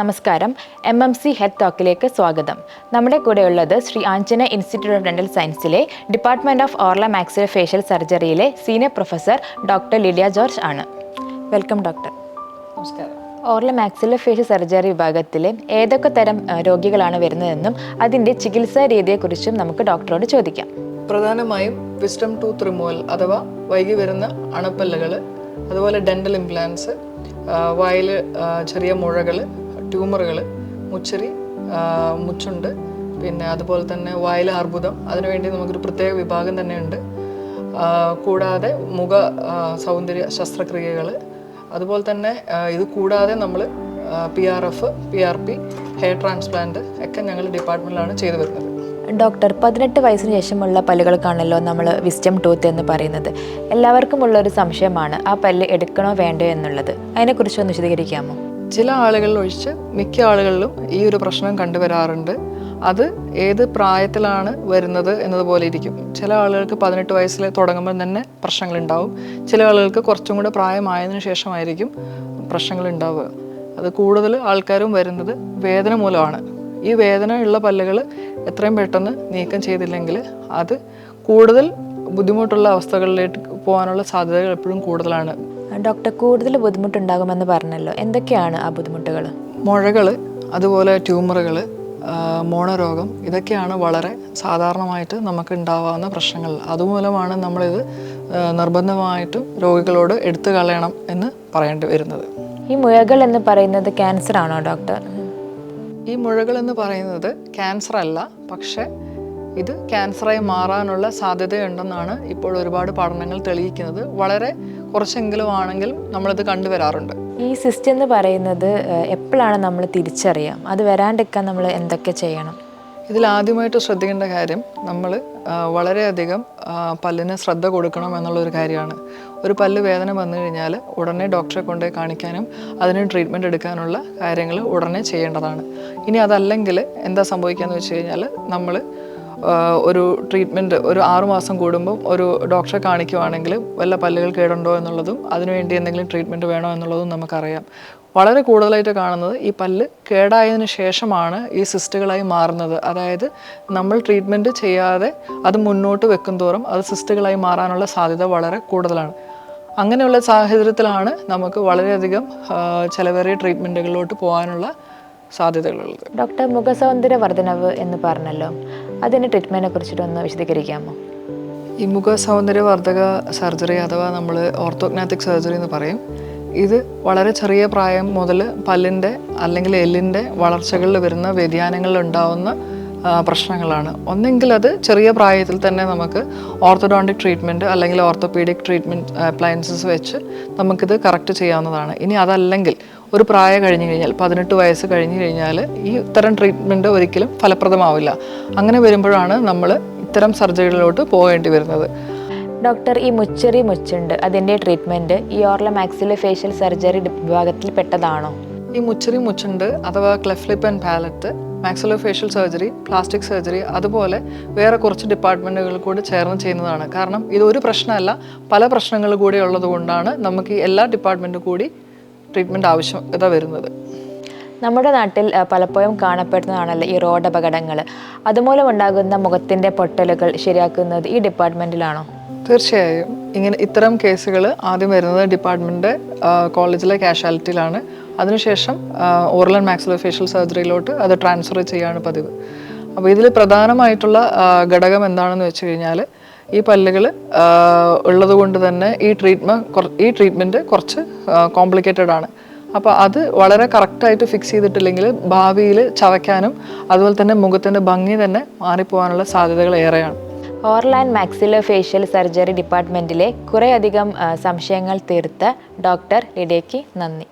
നമസ്കാരം. M M C head ടോക്കിലേക്ക് സ്വാഗതം. നമ്മുടെ കൂടെയുള്ളത് Sri Anjana institute of dental സയൻസിലെ department of oral maxillo facial സർജറിയിലെ senior professor doctor Lydia George ആണ്. Welcome doctor നമസ്കാരം. ഓർല മാക്സിലോ ഫേഷ്യൽ സർജറി വിഭാഗത്തിലെ ഏതൊക്കെ തരം രോഗികളാണ് വരുന്നതെന്നും അതിന്റെ ചികിത്സാ രീതിയെക്കുറിച്ചും നമുക്ക് ഡോക്ടറോട് ചോദിക്കാം. പ്രധാനമായും വിസ്റ്റം ടൂത്ത് റിമൂവൽ അഥവാ വൈകി വരുന്ന അണപ്പല്ലുകൾ അതുപോലെ ഡെന്റൽ ഇംപ്ലാൻസ് വായിൽ ചെറിയ മുഴകൾ ട്യൂമറുകൾ മുച്ചറി മുച്ചുണ്ട് പിന്നെ അതുപോലെ തന്നെ വായിൽ അർബുദം അതിനുവേണ്ടി നമുക്കൊരു പ്രത്യേക വിഭാഗം തന്നെയുണ്ട്. കൂടാതെ മുഖ സൗന്ദര്യ ശസ്ത്രക്രിയകൾ അതുപോലെ തന്നെ ഇത് കൂടാതെ നമ്മൾ P R F P R P hair transplant ഒക്കെ ഞങ്ങൾ ഡിപ്പാർട്ട്മെന്റിലാണ് ചെയ്തു വരുന്നത്. ഡോക്ടർ പതിനെട്ട് വയസ്സിന് ശേഷമുള്ള പല്ലുകൾക്കാണല്ലോ നമ്മൾ വിസ്റ്റം ടൂത്ത് എന്ന് പറയുന്നത്. എല്ലാവർക്കും ഉള്ള ഒരു സംശയമാണ് ആ പല്ല് എടുക്കണോ വേണ്ടോ എന്നുള്ളത്. അതിനെക്കുറിച്ച് ഒന്ന് വിശദീകരിക്കാമോ? ചില ആളുകളിൽ ഒഴിച്ച് മിക്ക ആളുകളിലും ഈ ഒരു പ്രശ്നം കണ്ടുവരാറുണ്ട്. അത് ഏത് പ്രായത്തിലാണ് വരുന്നത് എന്നതുപോലെ ഇരിക്കും. ചില ആളുകൾക്ക് പതിനെട്ട് വയസ്സിൽ തുടങ്ങുമ്പോൾ തന്നെ പ്രശ്നങ്ങളുണ്ടാവും. ചില ആളുകൾക്ക് കുറച്ചും കൂടെ പ്രായമായതിനു ശേഷമായിരിക്കും പ്രശ്നങ്ങൾ ഉണ്ടാവുക. അത് കൂടുതൽ ആൾക്കാരും വരുന്നത് വേദന മൂലമാണ്. ഈ വേദന ഉള്ള പല്ലുകൾ എത്രയും പെട്ടെന്ന് നീക്കം ചെയ്തില്ലെങ്കിൽ അത് കൂടുതൽ ബുദ്ധിമുട്ടുള്ള അവസ്ഥകളിലേക്ക് പോകാനുള്ള സാധ്യതകൾ എപ്പോഴും കൂടുതലാണ്. ഡോക്ടർ കൂടുതൽ ബുദ്ധിമുട്ടുണ്ടാകുമെന്ന് പറഞ്ഞല്ലോ. എന്തൊക്കെയാണ് ആ ബുദ്ധിമുട്ടുകൾ? മുഴകൾ അതുപോലെ ട്യൂമറുകൾ മോണരോഗം ഇതൊക്കെയാണ് വളരെ സാധാരണമായിട്ട് നമുക്ക് ഉണ്ടാവാവുന്ന പ്രശ്നങ്ങൾ. അതുമൂലമാണ് നമ്മളിത് നിർബന്ധമായിട്ടും രോഗികളോട് എടുത്തു കളയണം എന്ന് പറയേണ്ടി വരുന്നത്. ഈ മുഴകൾ എന്ന് പറയുന്നത് ക്യാൻസർ ആണോ ഡോക്ടർ? ഈ മുഴകൾ എന്ന് പറയുന്നത് ക്യാൻസർ അല്ല പക്ഷേ ഇത് ക്യാൻസറായി മാറാനുള്ള സാധ്യതയുണ്ടെന്നാണ് ഇപ്പോൾ ഒരുപാട് പഠനങ്ങൾ തെളിയിക്കുന്നത്. വളരെ കുറച്ചെങ്കിലും ആണെങ്കിലും നമ്മളിത് കണ്ടുവരാറുണ്ട്. ഈ സിസ്റ്റം എന്ന് പറയുന്നത് എപ്പോഴാണ് നമ്മൾ തിരിച്ചറിയാം അത് വരാണ്ടിരിക്കാൻ നമ്മൾ എന്തൊക്കെ ചെയ്യണം? ഇതിൽ ആദ്യമായിട്ട് ശ്രദ്ധിക്കേണ്ട കാര്യം നമ്മൾ വളരെയധികം പല്ലിന് ശ്രദ്ധ കൊടുക്കണം എന്നുള്ളൊരു കാര്യമാണ്. ഒരു പല്ല് വേദന വന്നു കഴിഞ്ഞാൽ ഉടനെ ഡോക്ടറെ കൊണ്ടുപോയി കാണിക്കാനും അതിന് ട്രീറ്റ്മെന്റ് എടുക്കാനുള്ള കാര്യങ്ങൾ ഉടനെ ചെയ്യേണ്ടതാണ്. ഇനി അതല്ലെങ്കിൽ എന്താ സംഭവിക്കുക എന്ന് വെച്ച് കഴിഞ്ഞാൽ നമ്മൾ ഒരു ട്രീറ്റ്മെന്റ് ഒരു ആറുമാസം കൂടുമ്പം ഒരു ഡോക്ടറെ കാണിക്കുവാണെങ്കിൽ വല്ല പല്ലുകൾ കേടുണ്ടോ എന്നുള്ളതും അതിനുവേണ്ടി എന്തെങ്കിലും ട്രീറ്റ്മെന്റ് വേണോ എന്നുള്ളതും നമുക്കറിയാം. വളരെ കൂടുതലായിട്ട് കാണുന്നത് ഈ പല്ല് കേടായതിന് ശേഷമാണ് ഈ സിസ്റ്റുകളായി മാറുന്നത്. അതായത് നമ്മൾ ട്രീറ്റ്മെന്റ് ചെയ്യാതെ അത് മുന്നോട്ട് വെക്കും തോറും അത് സിസ്റ്റുകളായി മാറാനുള്ള സാധ്യത വളരെ കൂടുതലാണ്. അങ്ങനെയുള്ള സാഹചര്യത്തിലാണ് നമുക്ക് വളരെയധികം ചിലവേറിയ ട്രീറ്റ്മെന്റുകളിലോട്ട് പോകാനുള്ള സാധ്യതകളുള്ളത്. ഡോക്ടർ മുഖസൗന്ദര്യ വർധനവ് എന്ന് പറഞ്ഞല്ലോ. അതിന്റെ ട്രീറ്റ്മെന്റിനെ കുറിച്ചിട്ടൊന്ന് വിശദീകരിക്കാമോ? ഈ മുഖ സൗന്ദര്യവർദ്ധക സർജറി അഥവാ നമ്മൾ ഓർത്തോഗ്നാറ്റിക് സർജറി എന്ന് പറയും. ഇത് വളരെ ചെറിയ പ്രായം മുതൽ പല്ലിന്റെ അല്ലെങ്കിൽ എല്ലിന്റെ വളർച്ചകളിൽ വരുന്ന വ്യതിയാനങ്ങളിൽ ഉണ്ടാവുന്ന പ്രശ്നങ്ങളാണ്. ഒന്നെങ്കിൽ അത് ചെറിയ പ്രായത്തിൽ തന്നെ നമുക്ക് ഓർത്തഡോണ്ടിക് ട്രീറ്റ്മെന്റ് അല്ലെങ്കിൽ ഓർത്തോപീഡിക് ട്രീറ്റ്മെന്റ് അപ്ലയൻസസ് വെച്ച് നമുക്കിത് കറക്റ്റ് ചെയ്യാവുന്നതാണ്. ഇനി അതല്ലെങ്കിൽ ഒരു പ്രായം കഴിഞ്ഞു കഴിഞ്ഞാൽ പതിനെട്ട് വയസ്സ് കഴിഞ്ഞു കഴിഞ്ഞാൽ ഈ ഇത്തരം ട്രീറ്റ്മെന്റ് ഒരിക്കലും ഫലപ്രദമാവില്ല. അങ്ങനെ വരുമ്പോഴാണ് നമ്മൾ ഇത്തരം സർജറികളിലോട്ട് പോകേണ്ടി വരുന്നത്. ഡോക്ടർ ഈ മുച്ചെറി മുച്ചുണ്ട്. അതിന്റെ ട്രീറ്റ്മെന്റ് ഈ ഓർല മാക്സിലോ ഫേഷ്യൽ സർജറി വിഭാഗത്തിൽ പെട്ടതാണോ? ഈ മുച്ചെറി മുച്ചുണ്ട് അഥവാ cleft lip and palate maxillo facial surgery plastic surgery അതുപോലെ വേറെ കുറച്ച് ഡിപ്പാർട്ട്മെന്റുകൾ കൂടി ചേർന്ന് ചെയ്യുന്നതാണ്. കാരണം ഇതൊരു പ്രശ്നമല്ല പല പ്രശ്നങ്ങൾ കൂടി ഉള്ളത് കൊണ്ടാണ് നമുക്ക് ഈ എല്ലാ ഡിപ്പാർട്ട്മെന്റും കൂടി ട്രീറ്റ്മെന്റ് ആവശ്യകത വരുന്നത്. നമ്മുടെ നാട്ടിൽ പലപ്പോഴും കാണപ്പെടുന്നതാണല്ലോ ഈ റോഡ് അപകടങ്ങൾ അതുമൂലം ഉണ്ടാകുന്ന മുഖത്തിന്റെ പൊട്ടലുകൾ ശരിയാക്കുന്നത് ഈ ഡിപ്പാർട്ട്മെന്റിലാണോ തീർച്ചയായും. ഇങ്ങനെ ഇത്തരം കേസുകൾ ആദ്യം വരുന്നത് ഡിപ്പാർട്ട്മെന്റ് കോളേജിലെ കാഷ്വാലിറ്റിയിലാണ്. അതിനുശേഷം ഓറൽ ആൻഡ് മാക്സിലോ ഫേഷ്യൽ സർജറിയിലോട്ട് അത് ട്രാൻസ്ഫർ ചെയ്യാണ് പതിവ്. അപ്പോൾ ഇതിൽ പ്രധാനമായിട്ടുള്ള ഘടകം എന്താണെന്ന് വെച്ച് കഴിഞ്ഞാൽ ഈ പല്ലുകൾ ഉള്ളത് കൊണ്ട് തന്നെ ഈ ട്രീറ്റ്മെന്റ് ഈ ട്രീറ്റ്മെന്റ് കുറച്ച് കോംപ്ലിക്കേറ്റഡ് ആണ്. അപ്പോൾ അത് വളരെ കറക്റ്റായിട്ട് ഫിക്സ് ചെയ്തിട്ടില്ലെങ്കിൽ ഭാവിയിൽ ചവയ്ക്കാനും അതുപോലെ തന്നെ മുഖത്തിന്റെ ഭംഗി തന്നെ മാറിപ്പോകാനുള്ള സാധ്യതകൾ ഏറെയാണ്. ഓർലാൻഡ് മാക്സിലോ ഫേഷ്യൽ സർജറി ഡിപ്പാർട്ട്മെന്റിലെ കുറേയധികം സംശയങ്ങൾ തീർത്ത ഡോക്ടർ ലിഡേക്ക് നന്ദി.